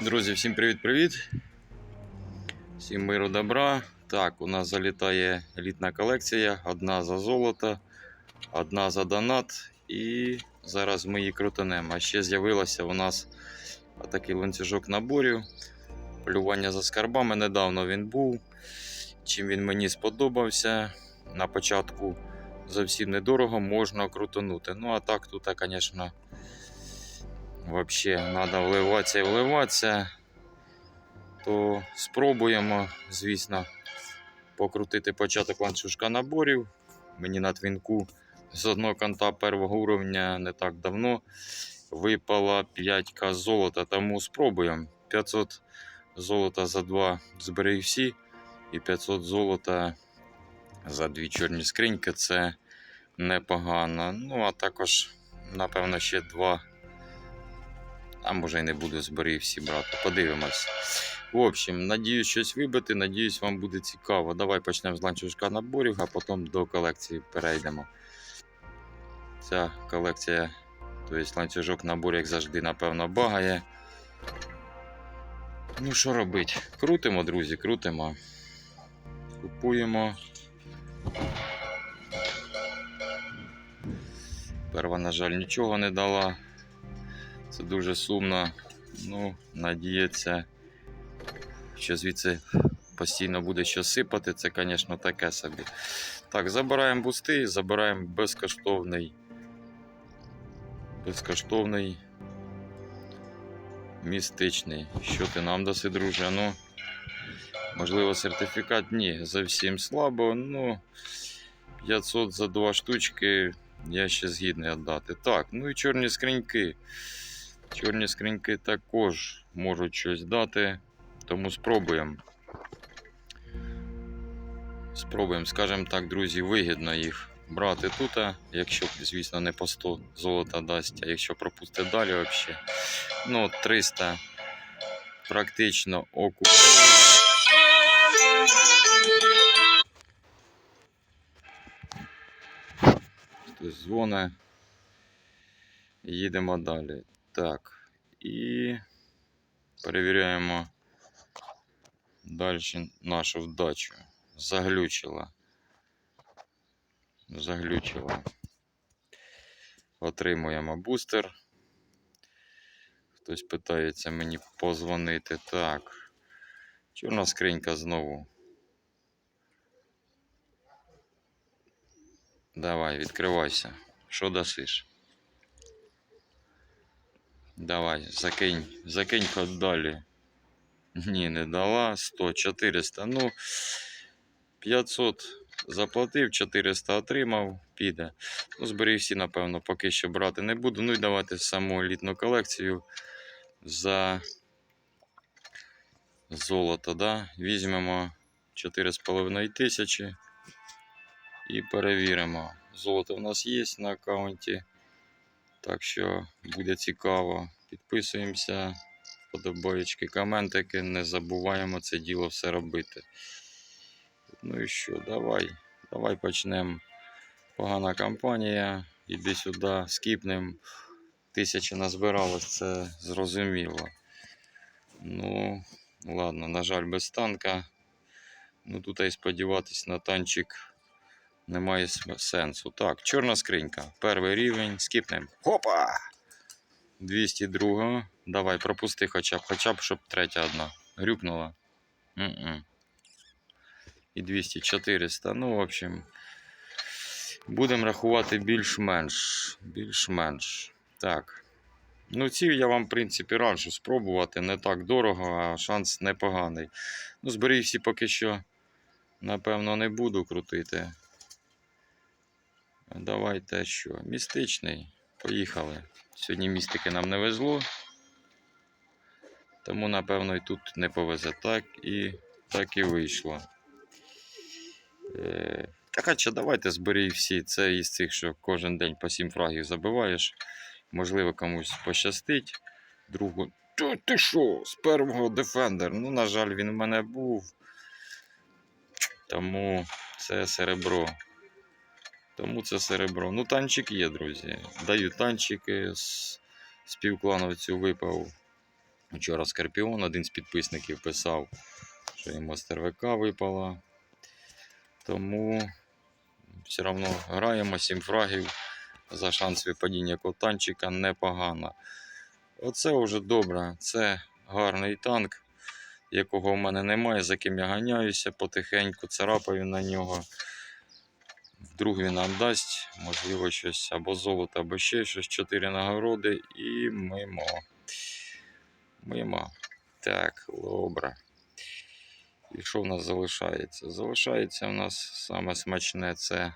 Друзі, всім привіт-привіт. Всім миру добра. Так, у нас залітає елітна колекція. Одна за золото, одна за донат. І зараз ми її крутанемо. А ще з'явилося у нас такий ланцюжок наборів. Полювання за скарбами. Недавно він був. Чим він мені сподобався. На початку зовсім недорого можна крутанути. Ну а так тут, звісно. Вообще треба вливатися і вливатися, то спробуємо, звісно, покрутити початок ланцюжка наборів. Мені на твінку з одного конта першого уровня не так давно випало 5к золота, тому спробуємо. 500 золота за два зберіг всі, і 500 золота за дві чорні скриньки це непогано. Ну, а також, напевно, ще два. А може й не буду зборів всі брати. Подивимось. В общем, надіюсь щось вибити. Надіюсь, вам буде цікаво. Давай почнемо з ланцюжка наборів, а потім до колекції перейдемо. Ця колекція, тобто ланцюжок наборів, як завжди, напевно, багає. Ну, що робити? Крутимо, друзі, крутимо. Купуємо. Перва, на жаль, нічого не дала. Це дуже сумно. Ну, надіється, що звідси постійно буде що сипати. Це, звісно, таке собі. Так, забираємо бусти, забираємо безкоштовний. Безкоштовний. Містичний. Що ти нам даси, друже? Ну, можливо, сертифікат? Ні, зовсім слабо. Ну, 500 за два штучки. Я ще згідний віддати. Так, ну і чорні скриньки. Чорні скриньки також можуть щось дати, тому спробуємо. Спробуємо, скажімо так, друзі, вигідно їх брати тут, якщо, звісно, не по 100 золота дасть, а якщо пропустить далі взагалі. Ну, 300 практично окуп. Хтось дзвонить. Їдемо далі. Так. І перевіряємо далі нашу вдачу. Заглючила. Заглючила. Отримуємо бустер. Хтось питається мені позвонити. Так. Чорна скринька знову. Давай, відкривайся. Що дасиш? Давай, закинь, закинь хоч далі. Ні, не дала. 100, 400. Ну, 500 заплатив, 400 отримав, піде. Ну, зберіг всі, напевно, поки що брати не буду. Ну і давайте саму елітну колекцію за золото, да? Візьмемо 4,5 тисячі і перевіримо. Золото у нас є на аккаунті. Так що буде цікаво. Підписуємося, подобаєчки, коментики. Не забуваємо це діло все робити. Ну і що, давай. Давай почнемо. Погана кампанія. Іди сюди, скіпнем. Тисяча назбиралось, це зрозуміло. Ну, ладно, на жаль, без танка. Ну тут і сподіватись на танчик немає сенсу. Так, чорна скринька. Перший рівень. Скіпнем. Хопа! 202. Давай, пропусти хоча б, хоча б, щоб третя одна. Грюкнула. М-м. І 200, 400. Ну, в общем, будемо рахувати більш-менш. Більш-менш. Так. Ну, ці я вам, в принципі, раджу спробувати. Не так дорого, а шанс непоганий. Ну, зберіг всі поки що, напевно, не буду крутити. Давайте що? Містичний. Поїхали. Сьогодні містики нам не везло. Тому, напевно, і тут не повезе. Так і так і вийшло. Е, та хоча давайте зберіть всі. Це із цих, що кожен день по 7 фрагів забиваєш. Можливо, комусь пощастить. Другу. Та ти що? З першого Defender. Ну, на жаль, він в мене був. Тому це серебро. Тому це серебро. Ну, танчик є, друзі. Даю танчики. З співклановцю випав Вчора Скорпіон, один з підписників писав, що йому стервика випала. Тому все одно граємо 7 фрагів за шанс випадіння котанчика непогано. Оце вже добре. Це гарний танк, якого в мене немає, за ким я ганяюся потихеньку, царапаю на нього. Вдруг він нам дасть, можливо, щось або золото, або ще щось, 4 нагороди і мимо. Мимо. Так, добре. І що в нас залишається? Залишається у нас саме смачне це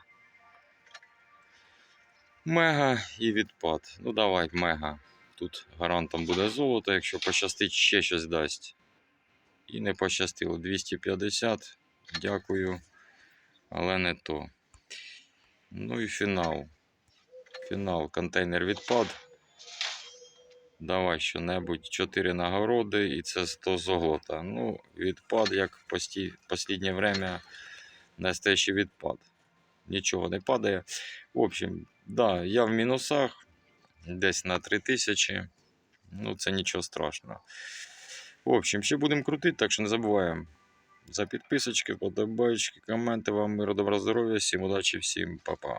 мега і відпад. Ну давай, мега. Тут гарантом буде золото, якщо пощастить, ще щось дасть. І не пощастило. 250. Дякую. Але не то. Ну і фінал. Фінал. Контейнер відпад. Давай що-небудь. 4 нагороди і це 100 золота. Ну, відпад, як пості... останнє время настоящий відпад. Нічого не падає. В общем, да, я в мінусах. Десь на 3000. Ну, це нічого страшного. В общем, ще будемо крутити, так що не забуваємо. За підписочки, подобайки, коменти. Вам миру, добра, здоров'я, всім удачі, всім па-па.